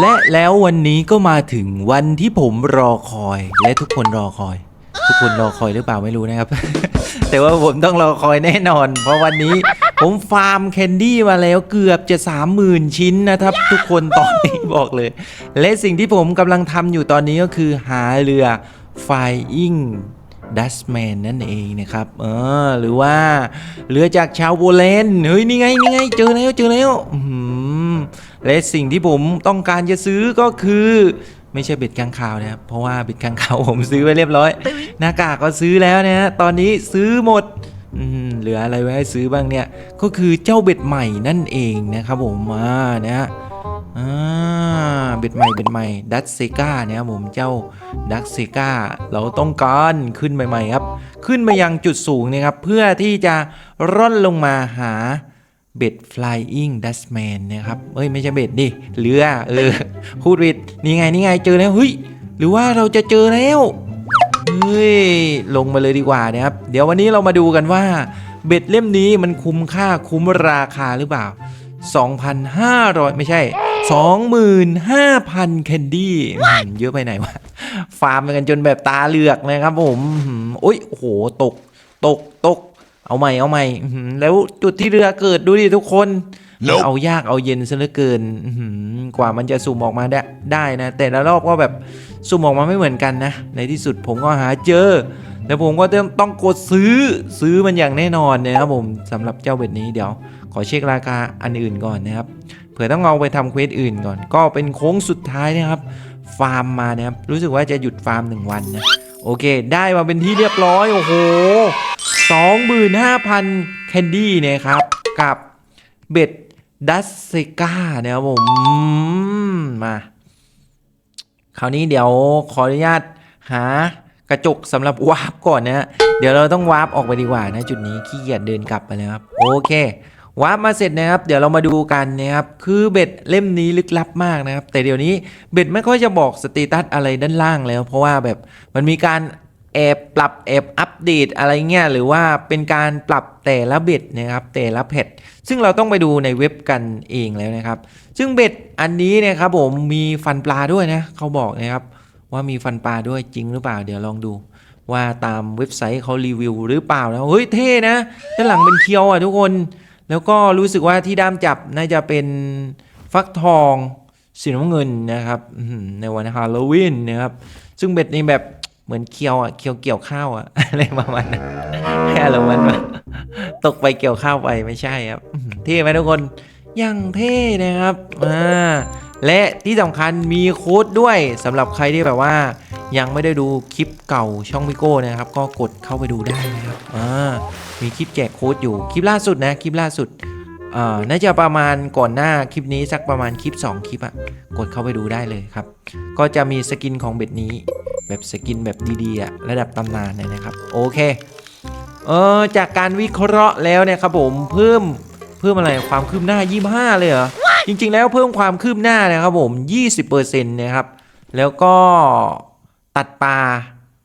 และแล้ววันนี้ก็มาถึงวันที่ผมรอคอย และทุกคนรอคอย ทุกคนรอคอยหรือเปล่าไม่รู้นะครับ แต่ว่าผมต้องรอคอยแน่นอน เพราะวันนี้ผมฟาร์มแคนดี้มาแล้วเกือบจะ 30,000 ชิ้นนะครับ ทุกคนตอนนี้บอกเลย และสิ่งที่ผมกำลังทำอยู่ตอนนี้ก็คือหาเรือ Flying Dutchman นั่นเองนะครับเออหรือว่าเรือจากชาวโบแลนด์เฮ้ยนี่ไงนี่ไงเจอแล้วเจอแล้วอื้อหือและสิ่งที่ผมต้องการจะซื้อก็คือ ไม่ใช่เบ็ดกางขาวนะครับเพราะว่าเบ็ดกางขาวผมซื้อไว้เรียบร้อย หน้ากากก็ซื้อแล้วนะฮะตอนนี้ซื้อหมดอืมเหลืออะไรไว้ให้ซื้อบ้างเนี่ยก็คือเจ้าเบ็ดใหม่นั่นเองนะครับผมมานะฮะอ่า เบ็ดใหม่เบ็ดใหม่ดัตเซกาเนี่ยครับผมเจ้าดัตเซกาเราต้องการขึ้นใหม่ๆครับ ขึ้นมายังจุดสูงเนะครับ เพื่อที่จะร่อนลงมาหาเบ็ด flying dutchman นะครับ เอ้ย ไม่ใช่เบ็ดดิ เรือ เออ พูดผิด นี่ไง นี่ไง เจอแล้ว เฮ้ย หรือว่าเราจะเจอแล้ว เฮ้ย ลงมาเลยดีกว่านะครับ เดี๋ยววันนี้เรามาดูกันว่า เบ็ดเล่มนี้มันคุ้มค่าคุ้มราคาหรือเปล่า 2,500 ไม่ใช่ 25,000แคนดี้อืมเยอะไปไหนวะ ฟาร์มกันจนแบบตาเหลือกนะครับผมอืมโอ้ยโอ้โหตกตกตก เอาใหม่เอาใหม่อื้อหือแล้วจุดที่เรือเกิดดูดิทุกคน Nope เอายากเอาเย็นซะเหลือเกินอื้อหือกว่ามันจะสุ่มออกมาได้ได้นะ แต่ละรอบก็แบบสุ่มออกมาไม่เหมือนกันนะ ในที่สุดผมก็หาเจอแล้วผมก็ต้องต้องกดซื้อซื้อมันอย่างแน่นอนนะครับผมสำหรับเจ้าเบ็ดนี้เดี๋ยว ขอเช็คราคาอันอื่นก่อนนะครับ เผื่อต้องเอาไปทำเควสอื่นก่อน ก็เป็นโค้งสุดท้ายนะครับ ฟาร์มมานะครับ รู้สึกว่าจะหยุดฟาร์มหนึ่งวันนะ โอเค ได้มาเป็นที่เรียบร้อย โอ้โห25,000แคนดี้เนี่ยครับ กับเบ็ดดัสเซกาเนี่ยครับผมมา คราวนี้เดี๋ยวขออนุญาตหากระจกสำหรับวาร์ปก่อนนะฮะเดี๋ยวเราต้องวาร์ปออกไปดีกว่านะจุดนี้ขี้เกียจเดินกลับไปแล้วครับ โอเค วาร์ปมาเสร็จนะครับ เดี๋ยวเรามาดูกันนะครับ คือเบ็ดเล่มนี้ลึกลับมากนะครับ แต่เดี๋ยวนี้เบ็ดไม่ค่อยจะบอกสเตตัสอะไรด้านล่างแล้ว เพราะว่าแบบมันมีการแอบปรับแอบอัปเดตอะไรเงี้ยหรือว่าเป็นการปรับแต่ละเบ็ดนะครับแต่ละแพทซึ่งเราต้องไปดูในเว็บกันเองแล้วนะครับ ซึ่งเบ็ดอันนี้นะครับผมมีฟันปลาด้วยนะเขาบอกนะครับว่ามีฟันปลาด้วยจริงหรือเปล่า เดี๋ยวลองดู ว่าตามเว็บไซต์เขารีวิวหรือเปล่านะเฮ้ยเท่นะด้านหลังเป็นเคียวอะทุกคน แล้วก็รู้สึกว่าที่ด้ามจับน่าจะเป็นฟักทองสีน้ำเงินนะครับในวันฮาโลวีนนะครับ ซึ่งเบ็ดนี้แบบเหมือนเคียวอะเคียวเกี่ยวข้าวอะอะไรประมาณนั้นแค่ละมันตกไปเกี่ยวข้าวไปไม่ใช่ครับเท่ไหมทุกคนยังเท่นะครับอ่า และที่สำคัญมีโค้ดด้วยสำหรับใครที่แบบว่า ยังไม่ได้ดูคลิปเก่าช่องพิโก้นะครับ ก็กดเข้าไปดูได้นะครับอ่ามีคลิปแจกโค้ดอยู่คลิปล่าสุดนะคลิปล่าสุดอ่าน่าจะประมาณก่อนหน้าคลิปนี้สักประมาณคลิป 2 คลิปอะกดเข้าไปดูได้เลยครับ ก็จะมีสกินของเบ็ดนี้ แบบสกินแบบดีๆอะระดับตำนานเลยนะครับ โอเคเออจากการวิเคราะห์แล้วเนี่ยครับผมเพิ่มเพิ่มอะไรความคืบหน้า 25 เลยเหรอ จริงๆแล้วเพิ่มความคืบหน้านะครับผม 20%นะครับ แล้วก็ตัดปลา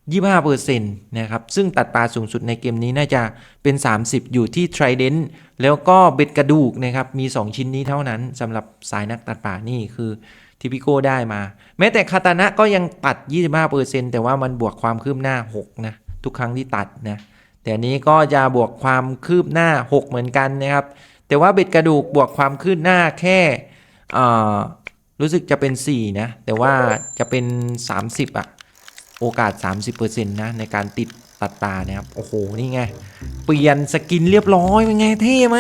25%นะครับ ซึ่งตัดปลาสูงสุดในเกมนี้น่าจะเป็น 30 อยู่ที่ Trident แล้วก็เบ็ดกระดูกนะครับ มี 2 ชิ้นนี้เท่านั้นสำหรับสายนักตัดปลานี่คือที่พี่โก้ได้มา แม้แต่คาตานะก็ยังตัด 25%แต่ว่ามันบวกความคืบหน้า 6 นะ ทุกครั้งที่ตัดนะ แต่อันนี้ก็จะบวกความคืบหน้า 6 เหมือนกันนะครับ แต่ว่าเบ็ดกระดูกบวกความคืบหน้าแค่รู้สึกจะเป็น 4 นะ แต่ว่าจะเป็น 30อะโอกาส 30%นะในการติดตัดตานะครับ โอ้โห นี่ไง เปลี่ยนสกินเรียบร้อยเป็นไงเท่ไหม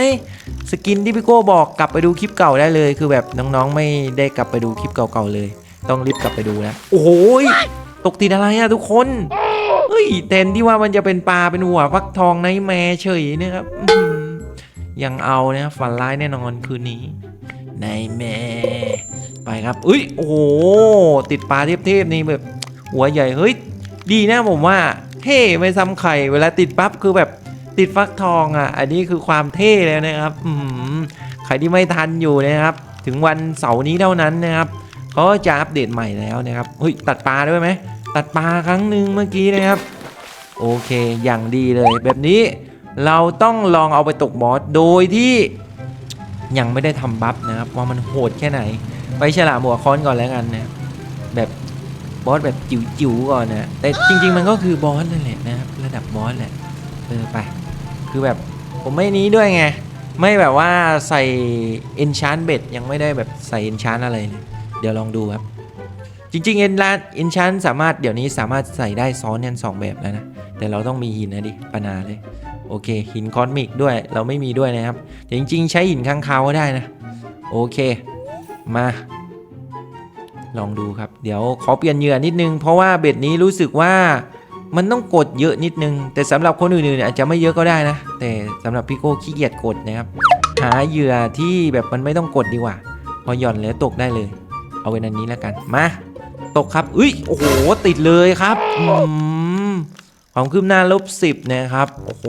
สกินที่พี่โก้บอกกลับไปดูคลิปเก่าได้เลย คือแบบน้องๆไม่ได้กลับไปดูคลิปเก่าๆเลย ต้องรีบกลับไปดูนะ โอ้โหยตกติดอะไรอะทุกคนเฮ้ยแทนที่ว่ามันจะเป็นปลาเป็นหัวฟักทองในแม่เฉยนะครับ ยังเอาเนะฝันร้ายแน่นอนคืนนี้ในแม่ไปครับอุ้ยโอ้โหติดปลาเทพๆนี่แบบ หัวใหญ่เฮ้ยดีนะผมว่า เท่ไม่ซ้ำไข่เวลาติดปั๊บคือแบบติดฟักทองอะ อันนี้คือความเท่เลยนะครับอืมใครที่ไม่ทันอยู่นะครับ ถึงวันเสาร์นี้เท่านั้นนะครับเขาจะอัปเดตใหม่แล้วนะครับเฮ้ยตัดปลาด้วยไหมตัดปลาครั้งหนึ่งเมื่อกี้นะครับ โอเคอย่างดีเลยแบบนี้ เราต้องลองเอาไปตกบอส โดยที่ยังไม่ได้ทำบัฟนะครับ ว่ามันโหดแค่ไหน ไปฉลามหัวค้อนก่อนแล้วกันนะแบบบอสแบบจิ๋วๆก่อนนะ แต่จริง ๆ มันก็คือบอสนั่นแหละนะครับระดับบอสแหละเออไป คือแบบผมไม่นี้ด้วยไง ไม่แบบว่าใส่ enchant bed ยังไม่ได้แบบใส่ enchant อะไรเลยเดี๋ยวลองดูครับ จริงๆ enchant enchant สามารถเดี๋ยวนี้สามารถใส่ได้ซ้อนกันสองแบบแล้วนะ แต่เราต้องมีหินนะดิปัญหาเลย โอเค หินคอสมิกด้วยเราไม่มีด้วยนะครับจริง ๆ ใช้หินข้างคาวก็ได้นะ โอเค มา ลองดูครับ เดี๋ยวขอเปลี่ยนเหยื่อนิดนึง เพราะว่าเบ็ดนี้รู้สึกว่ามันต้องกดเยอะนิดนึง แต่สำหรับคนอื่นๆอาจจะไม่เยอะก็ได้นะ แต่สำหรับพี่โก้ขี้เกียจกดนะครับ หาเหยื่อที่แบบมันไม่ต้องกดดีกว่า พอหย่อนแล้วตกได้เลย เอาเป็นอันนี้แล้วกัน มา ตกครับ อุ้ย โอ้โห ติดเลยครับ อืม ความคืบหน้าลบสิบนะครับ โอ้โห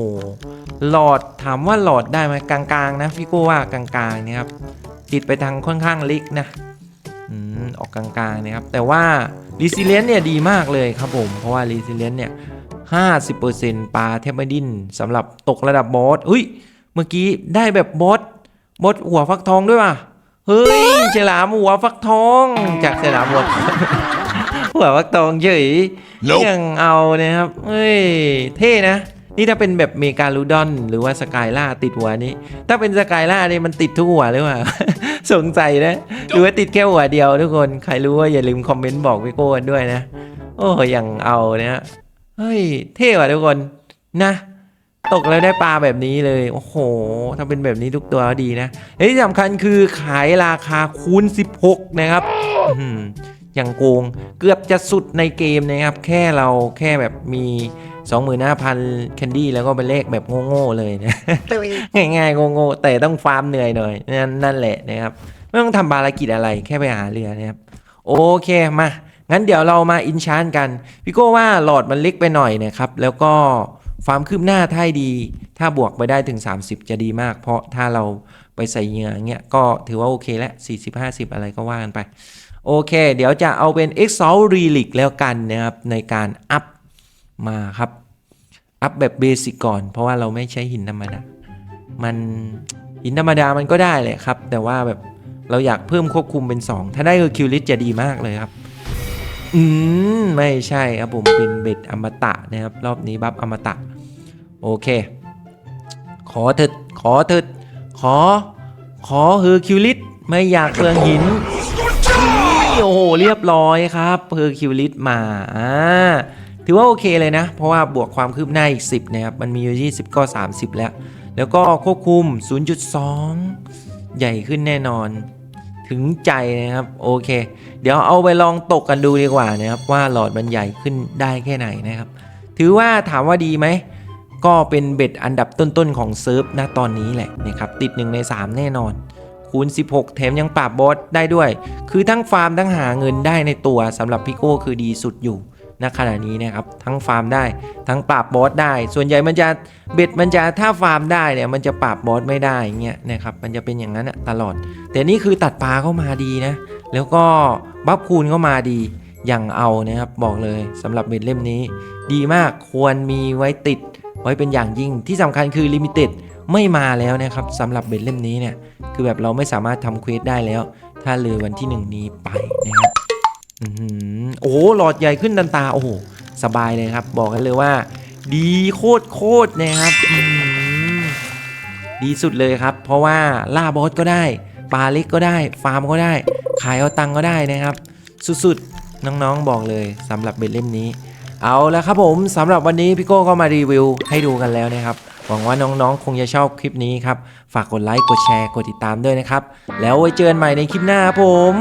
หลอดถามว่าหลอดได้ไหมกลางๆนะพี่โก้ว่ากลางๆนะครับ ติดไปทางค่อนข้างเล็กนะออกกลางๆนะครับ แต่ว่า r e s i l i e n c เนี่ยดีมากเลยครับผม เพราะว่า r e s i l i e n c เนี่ย50%ปลาแทบไม่ดิ้นสำหรับตกระดับบอสอุ้ย เมื่อกี้ได้แบบบอสบอสหัวฟักทองด้วยว่ะ เฮ้ยฉลามหัวฟักทอง จากฉลามหัว หัวฟักทองเฉย Nope ยังเอานะครับเฮ้ยเท่นะ นี่ถ้าเป็นแบบเมกาลูดอน หรือว่าสกายล่าติดหัวนี้ ถ้าเป็นสกายล่าเนี่ยมันติดทุกหัวหรือเปล่าสงสัยนะหรือว่าติดแค่หัวเดียวทุกคนใครรู้ว่าอย่าลืมคอมเมนต์บอกพี่โก้กันด้วยนะ โอ้ยังเอาเนี่ยเฮ้ยเท่ว่ะทุกคนนะตกแล้วได้ปลาแบบนี้เลย โอ้โหถ้าเป็นแบบนี้ทุกตัวก็ดีนะและที่สำคัญคือขายราคาคูณ 16 นะครับ อื้อหืออย่างโกงเกือบจะสุดในเกมนะครับ แค่เราแค่แบบมี 25,000แคนดี้แล้วก็ไปเลขแบบโง่ๆเลยนะ ง่ายๆโง่ๆแต่ต้องฟาร์มเหนื่อยหน่อยนั่นนั่นแหละนะครับ ไม่ต้องทำภารกิจอะไรแค่ไปหาเรือนะครับ โอเคมา งั้นเดี๋ยวเรามาอินชานกัน พี่โก้ว่าหลอดมันเล็กไปหน่อยนะครับ แล้วก็ความคืบหน้าถ้าให้ดี ถ้าบวกไปได้ถึง 30 จะดีมาก เพราะถ้าเราไปใส่เหงื่ออย่างเงี้ยก็ถือว่าโอเคแล้ว40 50 อะไรก็ว่ากันไป โอเค เดี๋ยวจะเอาเป็น e x a l Relic แล้วกันนะครับ ในการอัพมาครับ อัพแบบเบสิกก่อน เพราะว่าเราไม่ใช้หินธรรมดา มันหินธรรมดามันก็ได้แหละครับ แต่ว่าแบบเราอยากเพิ่มควบคุมเป็น 2 ถ้าได้คือคิวลิสจะดีมากเลยครับ อืม ไม่ใช่ครับผมเป็นเบ็ดอมตะนะครับ รอบนี้บัฟอมตะ โอเค ขอเถิดขอเถิดขอ ขอเฮอร์คิวลิสไม่อยากเปลืองหิน โอ้โหเรียบร้อยครับเฮอร์คิวลิสมาอ่าถือว่าโอเคเลยนะ เพราะว่าบวกความคืบหน้าอีก 10 นะครับ มันมีอยู่ 20 ก็ 30 แล้ว แล้วก็ควบคุม 0.2 ใหญ่ขึ้นแน่นอน ถึงใจนะครับ โอเค เดี๋ยวเอาไปลองตกกันดูดีกว่านะครับ ว่าหลอดมันใหญ่ขึ้นได้แค่ไหนนะครับ ถือว่าถามว่าดีไหม ก็เป็นเบ็ดอันดับต้นๆของเซิร์ฟณตอนนี้แหละนะครับ ติด 1 ใน 3 แน่นอน คูณ 16 แถมยังปราบบอสได้ด้วย คือทั้งฟาร์มทั้งหาเงินได้ในตัวสำหรับพี่โก้คือดีสุดอยู่ณขณะนี้นะครับทั้งฟาร์มได้ทั้งปราบบอสได้ ส่วนใหญ่มันจะเบ็ดมันจะถ้าฟาร์มได้เนี่ยมันจะปราบบอสไม่ได้อย่างเงี้ยนะครับมันจะเป็นอย่างนั้นตลอด แต่นี่คือตัดปลาเข้ามาดีนะ แล้วก็บัฟคูณเข้ามาดีอย่างเอานะครับบอกเลยสำหรับเบ็ดเล่มนี้ ดีมากควรมีไว้ติดไว้เป็นอย่างยิ่งที่สำคัญคือลิมิเต็ด ไม่มาแล้วนะครับสำหรับเบ็ดเล่มนี้เนี่ยคือแบบเราไม่สามารถทำเควสได้แล้ว ถ้าเลยวันที่หนึ่งนี้ไปนะครับโอ้โหหลอดใหญ่ขึ้นดันตาโอ้โหสบายเลยครับ บอกกันเลยว่า ดีโคตรโคตรนะครับดีสุดเลยครับ เพราะว่าล่าบอสก็ได้ปลาเล็กก็ได้ ฟาร์มก็ได้ ขายเอาตังก็ได้นะครับ สุดๆ น้องๆบอกเลยสำหรับเบ็ดเล่มนี้ เอาแล้วครับผมสำหรับวันนี้พี่โก้ก็มารีวิวให้ดูกันแล้วนะครับ หวังว่าน้องๆ คงจะชอบคลิปนี้ครับ ฝากกดไลค์ กดแชร์ กดติดตามด้วยนะครับ แล้วไว้เจอกันใหม่ในคลิปหน้าครับผม